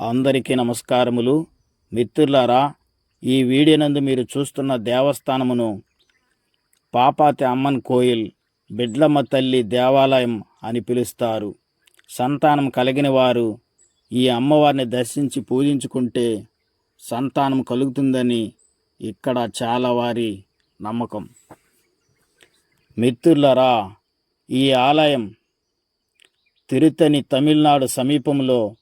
అందరికీ నమస్కారములు. మిత్రులారా ఈ వీడియోనందు మీరు చూస్తున్న దేవస్థానమును పాపాతి అమ్మన్ కోయిల్ బిడ్లమ్మ తల్లి దేవాలయం అని పిలుస్తారు. సంతానం కలిగిన వారు ఈ అమ్మవారిని దర్శించి పూజించుకుంటే సంతానం కలుగుతుందని ఇక్కడ చాలా వారి నమ్మకం. మిత్రులరా ఈ ఆలయం తిరుతని తమిళనాడు సమీపంలో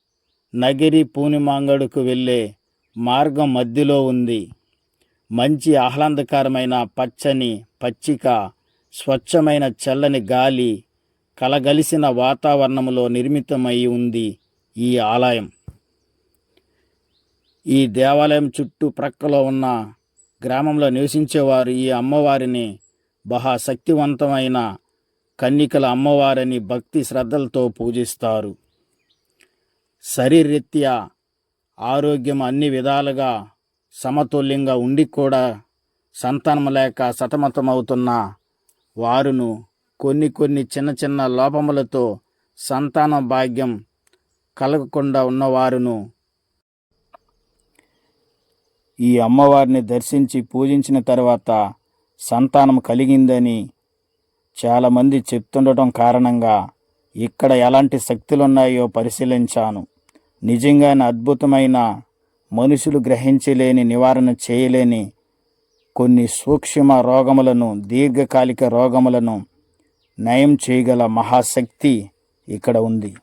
నగిరి పూనిమాంగడుకు వెళ్ళే మార్గం మధ్యలో ఉంది. మంచి ఆహ్లాదకరమైన పచ్చని పచ్చిక స్వచ్ఛమైన చల్లని గాలి కలగలిసిన వాతావరణంలో నిర్మితమై ఉంది ఈ ఆలయం. ఈ దేవాలయం చుట్టూ ప్రక్కలో ఉన్న గ్రామంలో నివసించేవారు ఈ అమ్మవారిని బహా శక్తివంతమైన కన్నికల అమ్మవారిని భక్తి శ్రద్ధలతో పూజిస్తారు. శరీరరీత్యా ఆరోగ్యం అన్ని విధాలుగా సమతుల్యంగా ఉండి కూడా సంతానం లేక సతమతమవుతున్న వారును కొన్ని కొన్ని చిన్న చిన్న లోపములతో సంతాన భాగ్యం కలగకుండా ఉన్నవారును ఈ అమ్మవారిని దర్శించి పూజించిన తర్వాత సంతానం కలిగిందని చాలామంది చెప్తుండటం కారణంగా ఇక్కడ ఎలాంటి శక్తులు ఉన్నాయో పరిశీలించాను. నిజంగానే అద్భుతమైన మనుషులు గ్రహించలేని నివారణ చేయలేని కొన్ని సూక్ష్మ రోగములను దీర్ఘకాలిక రోగములను నయం చేయగల మహాశక్తి ఇక్కడ ఉంది.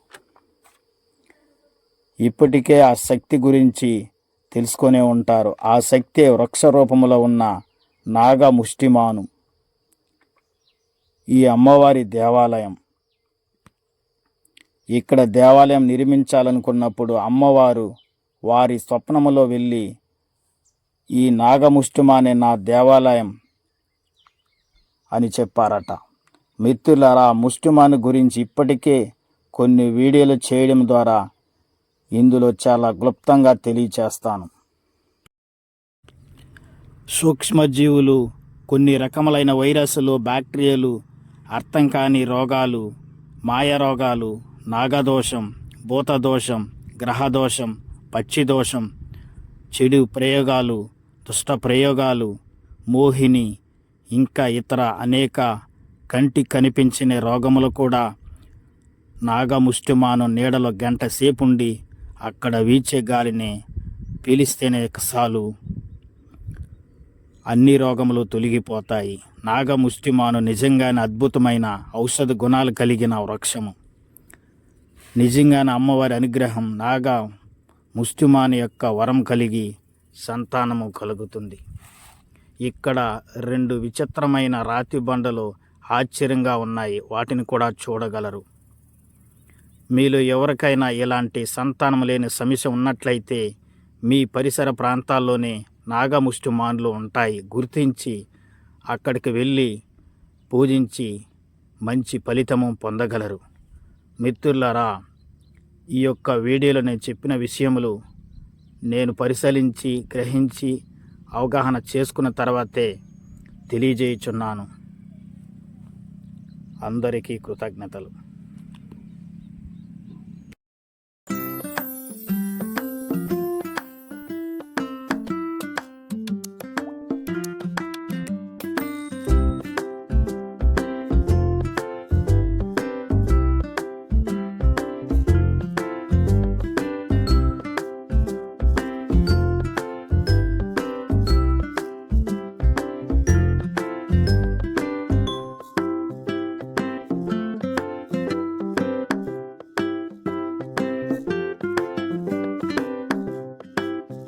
ఇప్పటికే ఆ శక్తి గురించి తెలుసుకొనే ఉంటారు. ఆ శక్తి వృక్ష రూపంలో ఉన్న నాగ ముష్టిమాను ఈ అమ్మవారి దేవాలయం. ఇక్కడ దేవాలయం నిర్మించాలనుకున్నప్పుడు అమ్మవారు వారి స్వప్నములో వెళ్ళి ఈ నాగముష్టిమ అనే నా దేవాలయం అని చెప్పారట. మిత్రులారా ముష్టిమాను గురించి ఇప్పటికే కొన్ని వీడియోలు చేయడం ద్వారా ఇందులో చాలా క్లుప్తంగా తెలియచేస్తాను. సూక్ష్మజీవులు కొన్ని రకములైన వైరస్లు బ్యాక్టీరియాలు అర్థం కాని రోగాలు మాయ రోగాలు నాగదోషం భూతదోషం గ్రహదోషం పక్షిదోషం చెడు ప్రయోగాలు దుష్ట ప్రయోగాలు మోహిని ఇంకా ఇతర అనేక కంటి కనిపించిన రోగములు కూడా నాగముష్టిమాను నీడలో గంట సేపుండి అక్కడ వీచే గాలిని పీలిస్తేనే సాలు అన్ని రోగములు తొలగిపోతాయి. నాగముష్టిమాను నిజంగానే అద్భుతమైన ఔషధ గుణాలు కలిగిన వృక్షము. నిజంగానే అమ్మవారి అనుగ్రహం నాగా ముష్టిమాని యొక్క వరం కలిగి సంతానము కలుగుతుంది. ఇక్కడ రెండు విచిత్రమైన రాతి బండలు ఆశ్చర్యంగా ఉన్నాయి. వాటిని కూడా చూడగలరు. మీలో ఎవరికైనా ఇలాంటి సంతానం లేని సమస్య ఉన్నట్లయితే మీ పరిసర ప్రాంతాల్లోనే నాగముష్టిమాన్లు ఉంటాయి. గుర్తించి అక్కడికి వెళ్ళి పూజించి మంచి ఫలితము పొందగలరు. మిత్రులారా ఈ యొక్క వీడియోలో నేను చెప్పిన విషయములు నేను పరిశీలించి గ్రహించి అవగాహన చేసుకున్న తర్వాతే తెలియజేయుచున్నాను. అందరికీ కృతజ్ఞతలు.